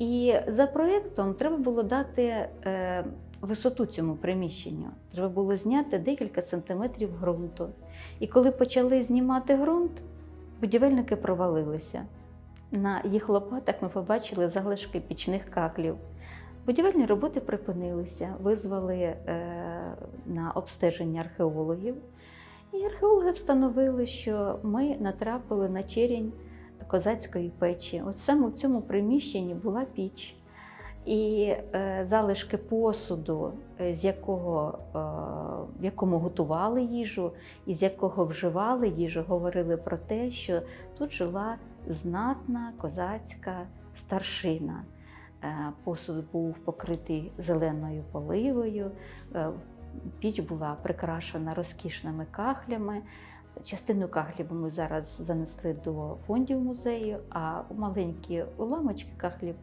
І за проєктом треба було дати е, висоту цьому приміщенню. Треба було зняти декілька сантиметрів ґрунту. І коли почали знімати ґрунт, будівельники провалилися. На їх лопатах ми побачили залишки пічних каклів. Будівельні роботи припинилися, визвали е, на обстеження археологів. І археологи встановили, що ми натрапили на черінь козацької печі. От саме в цьому приміщенні була піч. І е, залишки посуду, е, з якого, е, в якому готували їжу, і з якого вживали їжу, говорили про те, що тут жила знатна козацька старшина. Посуд був покритий зеленою поливою, піч була прикрашена розкішними кахлями. Частину кахлів ми зараз занесли до фондів музею, а маленькі уламочки кахлів